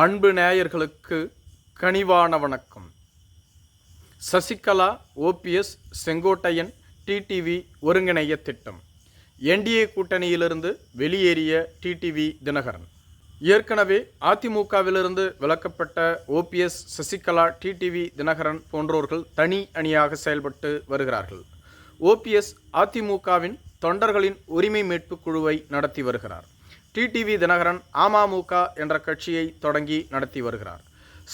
அன்பு நேயர்களுக்கு கனிவான வணக்கம். சசிகலா ஓபிஎஸ் செங்கோட்டையன் டிடிவி ஒருங்கிணைய திட்டம். என்டிஏ கூட்டணியிலிருந்து வெளியேறிய டிடிவி தினகரன். ஏற்கனவே அதிமுகவிலிருந்து விலக்கப்பட்ட ஓபிஎஸ் சசிகலா டிடிவி தினகரன் போன்றோர்கள் தனி அணியாக செயல்பட்டு வருகிறார்கள். ஓபிஎஸ் அதிமுகவின் தொண்டர்களின் உரிமை மீட்பு குழுவை நடத்தி வருகிறார். டிடிவி தினகரன் அமமுக என்ற கட்சியை தொடங்கி நடத்தி வருகிறார்.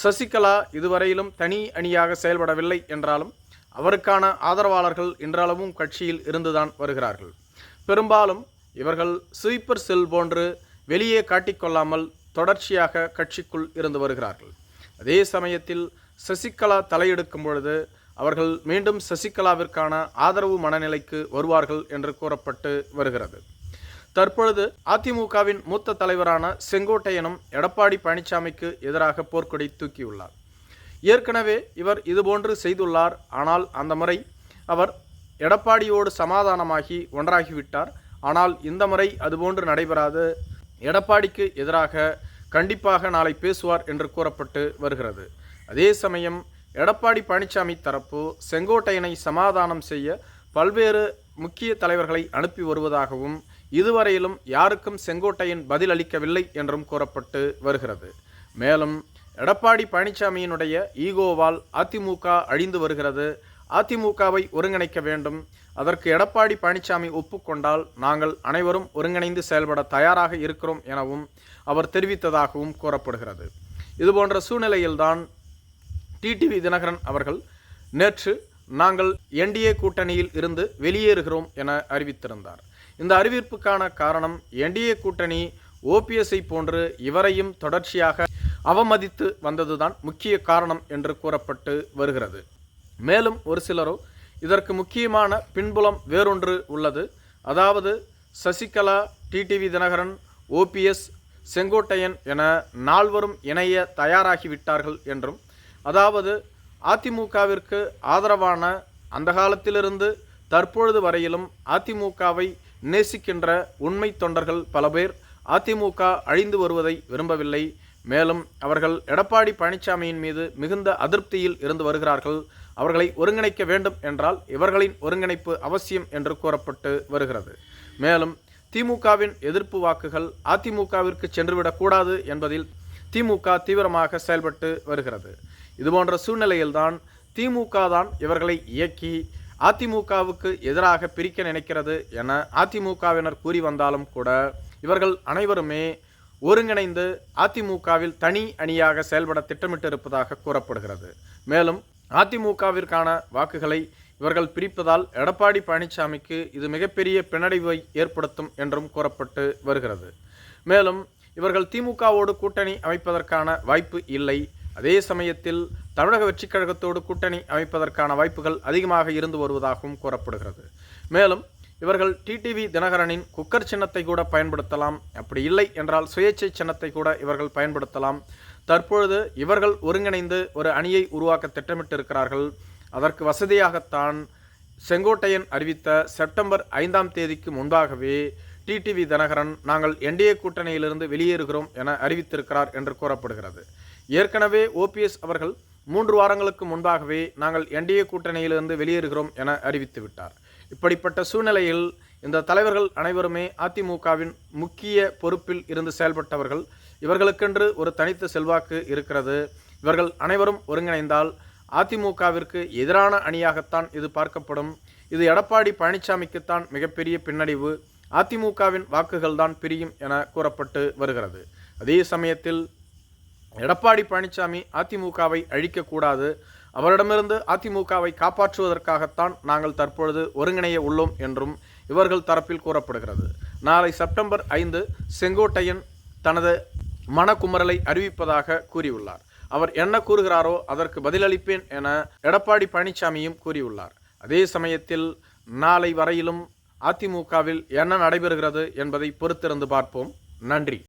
சசிகலா இதுவரையிலும் தனி அணியாக செயல்படவில்லை என்றாலும் அவருக்கான ஆதரவாளர்கள் இன்றளவும் கட்சியில் இருந்துதான் வருகிறார்கள். பெரும்பாலும் இவர்கள் ஸ்வீப்பர் செல் போன்று வெளியே காட்டிக்கொள்ளாமல் தொடர்ச்சியாக கட்சிக்குள் இருந்து வருகிறார்கள். அதே சமயத்தில் சசிகலா தலையெடுக்கும் பொழுது அவர்கள் மீண்டும் சசிகலாவிற்கான ஆதரவு மனநிலைக்கு வருவார்கள் என்று கூறப்பட்டு வருகிறது. தற்பொழுது அதிமுகவின் மூத்த தலைவரான செங்கோட்டையனும் எடப்பாடி பழனிசாமிக்கு எதிராக போர்க்கொடி தூக்கியுள்ளார். ஏற்கனவே இவர் இதுபோன்று செய்துள்ளார். ஆனால் அந்த முறை அவர் எடப்பாடியோடு சமாதானமாகி ஒன்றாகிவிட்டார். ஆனால் இந்த முறை அதுபோன்று நடைபெறாது. எடப்பாடிக்கு எதிராக கண்டிப்பாக நாளை பேசுவார் என்று கூறப்பட்டு வருகிறது. அதே சமயம் எடப்பாடி பழனிசாமி தரப்பு செங்கோட்டையனை சமாதானம் செய்ய பல்வேறு முக்கிய தலைவர்களை அனுப்பி வருவதாகவும் இதுவரையிலும் யாருக்கும் செங்கோட்டையன் பதில் அளிக்கவில்லை என்றும் கூறப்பட்டு வருகிறது. மேலும் எடப்பாடி பழனிசாமியினுடைய ஈகோவால் அதிமுக அழிந்து வருகிறது. அதிமுகவை ஒருங்கிணைக்க வேண்டும். அதற்கு எடப்பாடி பழனிசாமி ஒப்புக்கொண்டால் நாங்கள் அனைவரும் ஒருங்கிணைந்து செயல்பட தயாராக இருக்கிறோம் எனவும் அவர் தெரிவித்ததாகவும் கூறப்படுகிறது. இதுபோன்ற சூழ்நிலையில்தான் டிடிவி தினகரன் அவர்கள் நேற்று நாங்கள் என்டிஏ கூட்டணியில் இருந்து வெளியேறுகிறோம் என அறிவித்திருந்தார். இந்த அறிவிப்புக்கான காரணம் என்டிஏ கூட்டணி ஓபிஎஸ்ஐ போன்று இவரையும் தொடர்ச்சியாக அவமதித்து வந்ததுதான் முக்கிய காரணம் என்று கூறப்பட்டு வருகிறது. மேலும் ஒரு சிலரோ இதற்கு முக்கியமான பின்புலம் வேறொன்று உள்ளது. அதாவது சசிகலா டிடிவி தினகரன் ஓபிஎஸ் செங்கோட்டையன் என நால்வரும் இணைய தயாராகிவிட்டார்கள் என்றும் அதாவது அதிமுகவிற்கு ஆதரவான அந்த காலத்திலிருந்து தற்பொழுது வரையிலும் அதிமுகவை நேசிக்கின்ற உண்மை தொண்டர்கள் பல பேர் அதிமுக அழிந்து வருவதை விரும்பவில்லை. மேலும் அவர்கள் எடப்பாடி பழனிசாமியின் மீது மிகுந்த அதிருப்தியில் இருந்து வருகிறார்கள். அவர்களை ஒருங்கிணைக்க வேண்டும் என்றால் இவர்களின் ஒருங்கிணைப்பு அவசியம் என்று கூறப்பட்டு வருகிறது. மேலும் திமுகவின் எதிர்ப்பு வாக்குகள் அதிமுகவிற்கு சென்றுவிடக்கூடாது என்பதில் திமுக தீவிரமாக செயல்பட்டு வருகிறது. இதுபோன்ற சூழ்நிலையில்தான் திமுக தான் இவர்களை இயக்கி அதிமுகவுக்கு எதிராக பிரிக்க நினைக்கிறது என அதிமுகவினர் கூறி வந்தாலும் கூட இவர்கள் அனைவருமே ஒருங்கிணைந்து அதிமுகவில் தனி அணியாக செயல்பட திட்டமிட்டிருப்பதாக கூறப்படுகிறது. மேலும் அதிமுகவிற்கான வாக்குகளை இவர்கள் பிரிப்பதால் எடப்பாடி பழனிசாமிக்கு இது மிகப்பெரிய பின்னடைவை ஏற்படுத்தும் என்றும் கூறப்பட்டு வருகிறது. மேலும் இவர்கள் திமுகவோடு கூட்டணி அமைப்பதற்கான வாய்ப்பு இல்லை. அதே சமயத்தில் தமிழக வெற்றிக் கழகத்தோடு கூட்டணி அமைப்பதற்கான வாய்ப்புகள் அதிகமாக இருந்து வருவதாகவும் கூறப்படுகிறது. மேலும் இவர்கள் டிடிவி தினகரனின் குக்கர் சின்னத்தை கூட பயன்படுத்தலாம். அப்படி இல்லை என்றால் சுயேட்சை சின்னத்தை கூட இவர்கள் பயன்படுத்தலாம். தற்பொழுது இவர்கள் ஒருங்கிணைந்து ஒரு அணியை உருவாக்க திட்டமிட்டிருக்கிறார்கள். அதற்கு வசதியாகத்தான் செங்கோட்டையன் அறிவித்த செப்டம்பர் ஐந்தாம் தேதிக்கு முன்பாகவே டிடிவி தினகரன் நாங்கள் என்டிஏ கூட்டணியிலிருந்து வெளியேறுகிறோம் என அறிவித்திருக்கிறார் என்று கூறப்படுகிறது. ஏற்கனவே ஓபிஎஸ் அவர்கள் மூன்று வாரங்களுக்கு முன்பாகவே நாங்கள் என்டிஏ கூட்டணியிலிருந்து வெளியேறுகிறோம் என அறிவித்து விட்டார். இப்படிப்பட்ட சூழ்நிலையில் இந்த தலைவர்கள் அனைவருமே அதிமுகவின் முக்கிய பொறுப்பில் இருந்து செயல்பட்டவர்கள். இவர்களுக்கென்று ஒரு தனித்த செல்வாக்கு இருக்கிறது. இவர்கள் அனைவரும் ஒருங்கிணைந்தால் அதிமுகவிற்கு எதிரான அணியாகத்தான் இது பார்க்கப்படும். இது எடப்பாடி பழனிசாமிக்குத்தான் மிகப்பெரிய பின்னடைவு. அதிமுகவின் வாக்குகள் தான் பிரியும் என கூறப்பட்டு வருகிறது. அதே சமயத்தில் எடப்பாடி பழனிசாமி அதிமுகவை அழிக்கக்கூடாது. அவரிடமிருந்து அதிமுகவை காப்பாற்றுவதற்காகத்தான் நாங்கள் தற்பொழுது ஒருங்கிணைய உள்ளோம் என்றும் இவர்கள் தரப்பில் கூறப்படுகிறது. நாளை செப்டம்பர் ஐந்து செங்கோட்டையன் தனது மனக்குமரலை அறிவிப்பதாக கூறியுள்ளார். அவர் என்ன கூறுகிறாரோ அதற்கு பதிலளிப்பேன் என எடப்பாடி பழனிசாமியும் கூறியுள்ளார். அதே சமயத்தில் நாளை வரையிலும் அதிமுகவில் என்ன நடைபெறுகிறது என்பதை பொறுத்திருந்து பார்ப்போம். நன்றி.